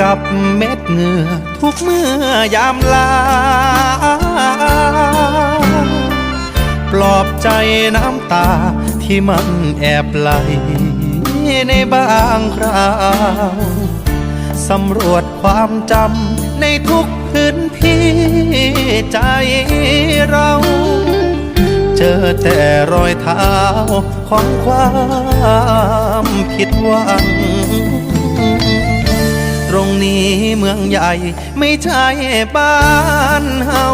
กับเม็ดเหงื่อทุกเมื่อยามลา ปลอบใจน้ำตาที่มันแอบไหลในบางคราวสำรวจความจำในทุกพื้นที่ใจเรา เจอแต่รอยเท้าของความผิดหวัง มืองใหญ่ไม่ใช่บ้านเฮา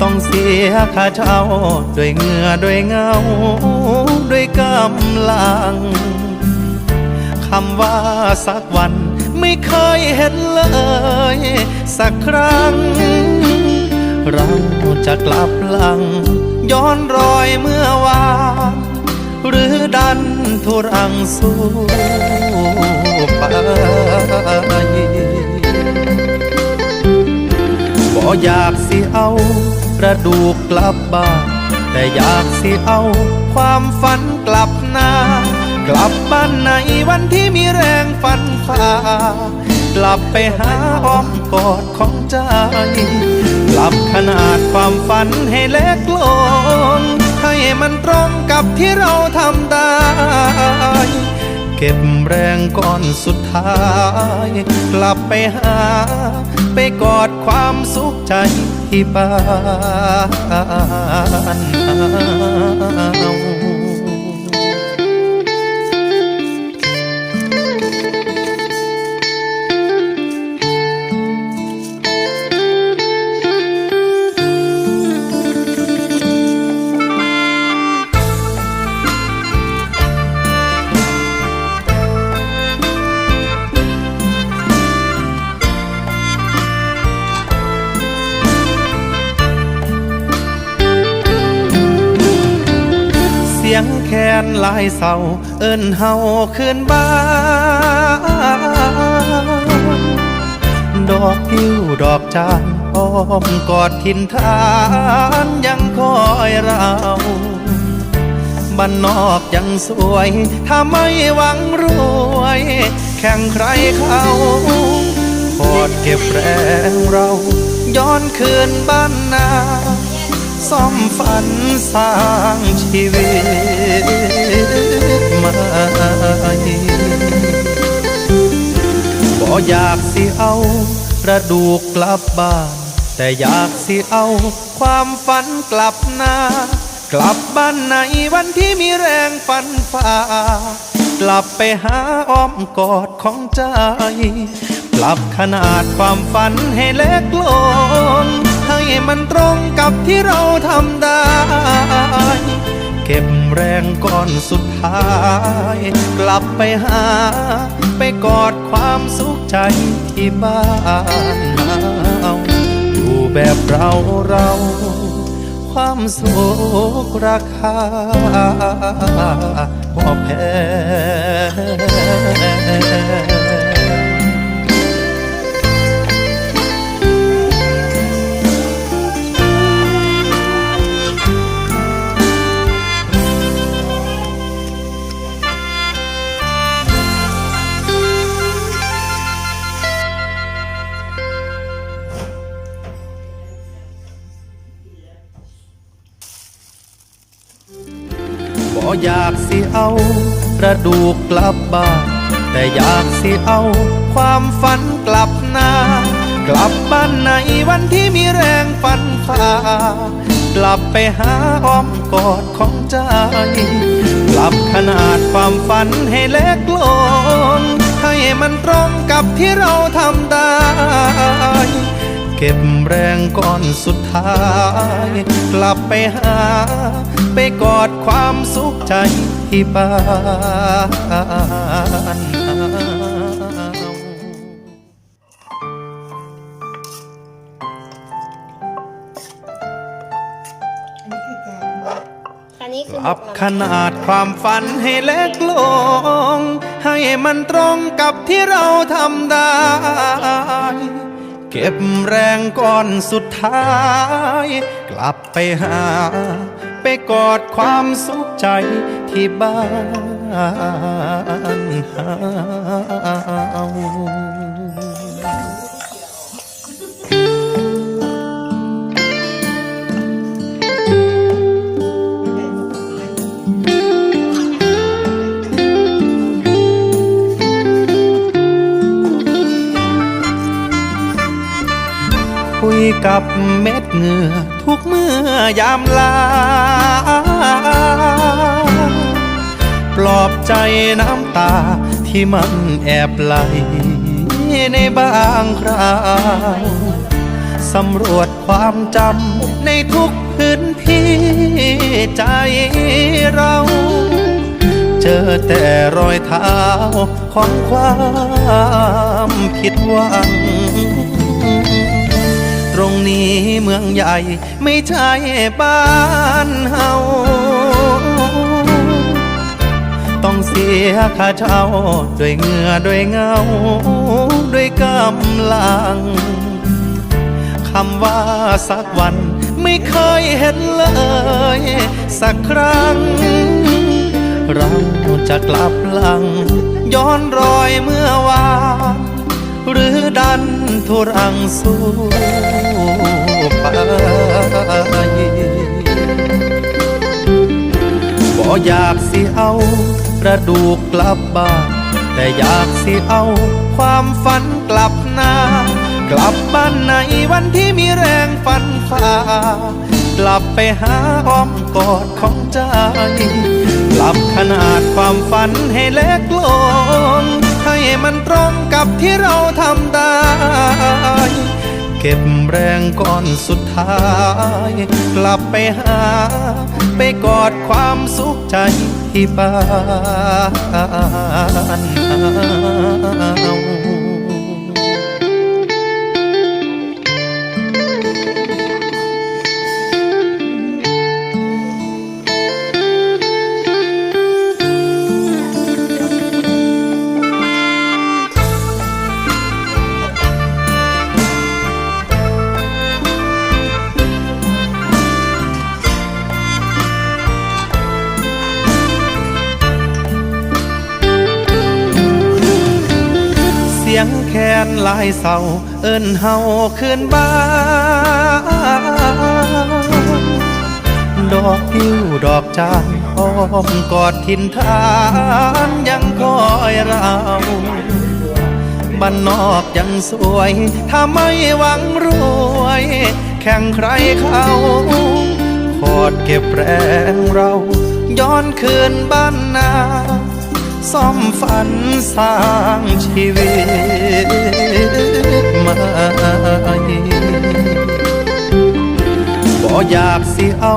ต้องเสียค่าเช่าด้วยเหงื่อด้วยเงา ด้วยกำลังคำว่าสักวันไม่เคยเห็นเลย สักครั้ง เราจะกลับหลัง ย้อนรอยเมื่อวานหรือดันทุรังสู้ อยากสิเอากระดูกกลับบ้านแต่อยากสิเอาความฝันกลับหน้ากลับบ้านในวันที่มีแรงฝันฝ่ากลับไปหาอ้อมกอดของใจกลับขนาดความฝันให้เล็กลงให้มันตรงกับที่เราทำได้ เก็บแรงก่อนสุดท้าย กลับไปหา ไปกอดความสุขใจที่บ้านเฮา นลายเศร้าเอิ้นเฮาคืนบ้านดอกกิ้วดอกจานอ้อมกอดทินทานยังคอยเราบ้านนอกยังสวย ถ้าไม่หวังรวย แข่งใครเขาพอดเก็บแรงเรา ย้อนคืนบ้านนา ซ่อมฝันสร้างชีวิตใหม่บ่อยากสิเอากระดูกกลับบ้าน แต่อยากสิเอาความฝันกลับหน้ากลับบ้านในวันที่มีแรงฝันฝ่ากลับไปหาอ้อมกอดของใจ ปรับขนาดความฝันให้เล็กลง ให้มันตรงกับที่เราทำได้ เก็บแรงก่อนสุดท้าย กลับไปหา ไปกอดความสุขใจที่บ้านเฮาอยู่แบบเราเรา ความสุขราคาพอแพ อยากสิเอากระดูกกลับบ้านแต่อยากสิเอาความฝันกลับหน้ากลับบ้านในวันที่มีแรงฝันฝ่ากลับไปหาอ้อมกอดของใจกลับขนาดความฝันให้เล็กลงให้มันตรงกับที่เราทำได้ เก็บแรงก้อนสุดท้าย กลับไปหา ไปกอดความสุขใจที่บ้านอันนี้คือปรับขนาดความฝันให้เล็กลง ให้มันตรงกับที่เราทำได้ เก็บแรงก่อนสุดท้าย กลับไปหา ไปกอดความสุขใจที่บ้านหา กับเม็ดเหงื่อทุกเมื่อยามลา ปลอบใจน้ำตาที่มันแอบไหลในบางคราวสำรวจความจำในทุกพื้นที่ใจเรา เจอแต่รอยเท้าของความผิดหวัง นี้เมืองใหญ่ ไม่ใช่บ้านเฮาต้องเสียค่าเช่าด้วยเหงื่อด้วยเงา ด้วยกำลังคำว่าสักวันไม่เคยเห็นเลย สักครั้ง เราจะกลับหลัง ย้อนรอยเมื่อวานหรือดันทุรังสู้ ไปบ่อยากสิเอากระดูกกลับบ้านแต่อยากสิเอาความฝันกลับหน้ากลับบ้านในวันที่มีแรงฟันฝ่ากลับไปหาอ้อมกอดของใจกลับขนาดความฝันให้เล็กลงให้มันตรงกับที่เราทำได้ เก็บแรงก่อนสุดท้าย กลับไปหา ไปกอดความสุขใจที่บ้าน งแคนลายเศร้าเอิ้นเฮาคืนบ้านดอกพิ้วดอกจานอ้อมกอดทินทานยังคอยเราบ้านนอกยังสวย ถ้าไม่หวังรวย แข่งใครเขาขอดเก็บแรงเรา ย้อนคืนบ้านนา ซ่อมฝันสร้างชีวิตใหม่บ่อยากสิเอา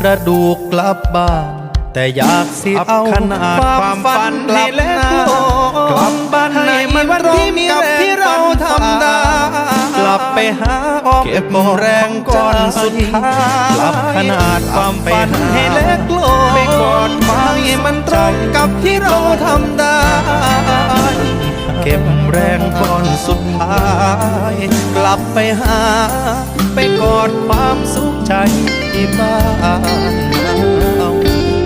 กระดูกกลับบ้าน แต่อยากสิเอาขนาดความฝันให้เล็กลงกลับบ้านในมันวันที่มีแรงที่เราทำได้กลับไปหาอ้อม เก็บแรงก่อนสุดท้ายกลับขนาดความฝันให้เล็กลงไปกอดความให้มันตรงกับที่เราทำได้ เก็บแรงก่อนสุดท้าย กลับไปหา ไปกอดความสุขใจที่บ้านเรา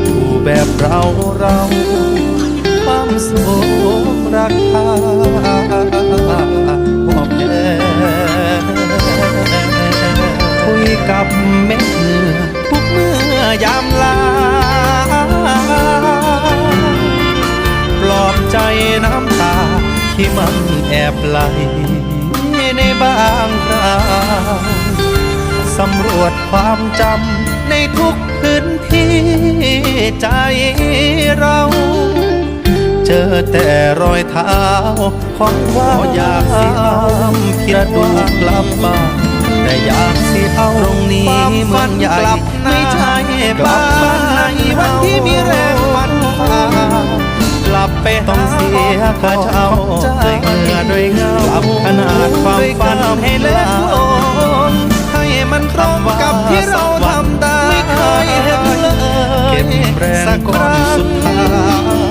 อยู่แบบเราเราความสุขราคา ยกับเม็ดเหงื่อทุกเมื่อยามลา ปลอบใจน้ำตาที่มันแอบไหลในบางคราวสำรวจความจำในทุกพื้นที่ใจเรา เจอแต่รอยเท้าของความอยากสิเอากระดูกกลับบ้าน แต่อยากสิเอาตรงนี้มันเมืองใหญ่กลับไม่ใช่บ้านในวันที่มีแรงฝันฝ่ากลับไปต้องเสียค่าเช่าด้วยเงื่อด้วยเงากลับขนาดความฝันให้เล็กลงให้มันตรงกับที่เราทำได้ไม่เคยเห็นเลยเก็บแรงก่อนสุดท้าย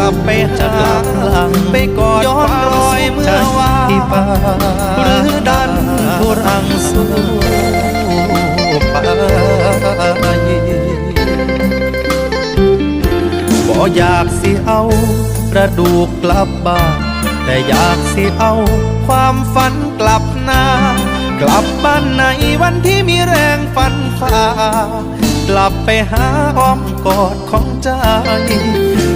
ลับไปจะกลับหลังไปกอดย้อนรอยเมื่อวานที่ป่าหรือดันทุรังสู้ไปบ่อยากสิเอากระดูกกลับบ้านแต่อยากสิเอาความฝันกลับหน้ากลับบ้านในวันที่มีแรงฝันฝ่ากลับไปหาอ้อมกอดของใจ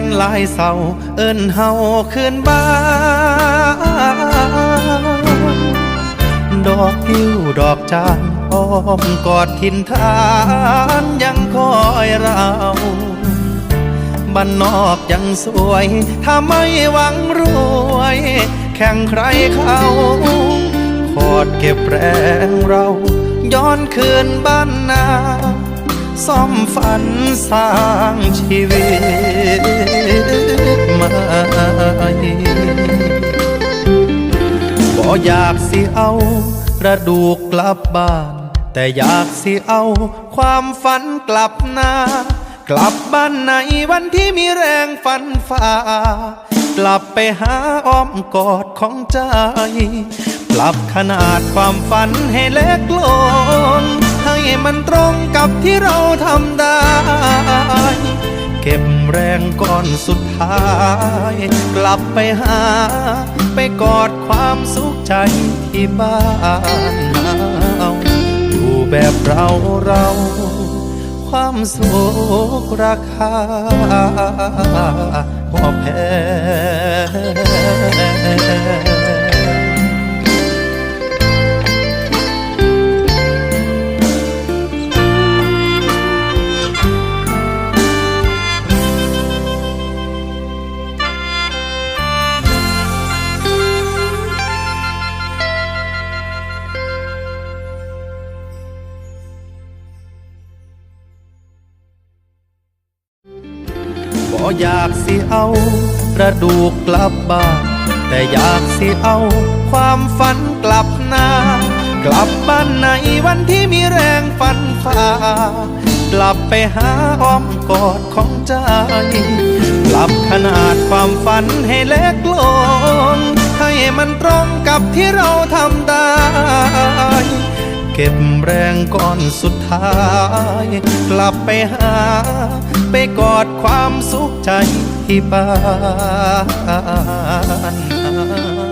นลายเศร้าเอิ้นเฮาคืนบ้านดอกหิ้วดอกจานอ้อมกอดทินทานยังคอยเราบ้านนอกยังสวย ถ้าไม่หวังรวย แข่งใครเขาขอดเก็บแรงเรา ย้อนคืนบ้านนา ซ่อมฝันสร้างชีวิตใหม่บ่อยากสิเอากระดูกกลับบ้าน แต่อยากสิเอาความฝันกลับหน้ากลับบ้านในวันที่มีแรงฝันฝ่ากลับไปหาอ้อมกอดของใจ ปรับขนาดความฝันให้เล็กลง ให้มันตรงกับที่เราทำได้ เก็บแรงก่อนสุดท้าย กลับไปหา ไปกอดความสุขใจที่บ้านเฮาอยู่แบบเราเราความสุขราคาพอแพ อยากสิเอากระดูกกลับบ้านแต่อยากสิเอาความฝันกลับหน้ากลับบ้านในวันที่มีแรงฝันฝ่ากลับไปหาอ้อมกอดของใจ กลับขนาดความฝันให้เล็กลงให้มันตรงกับที่เราทำได้ เก็บแรงก่อนสุดท้าย กลับไปหา ไปกอดความสุขใจที่บ้าน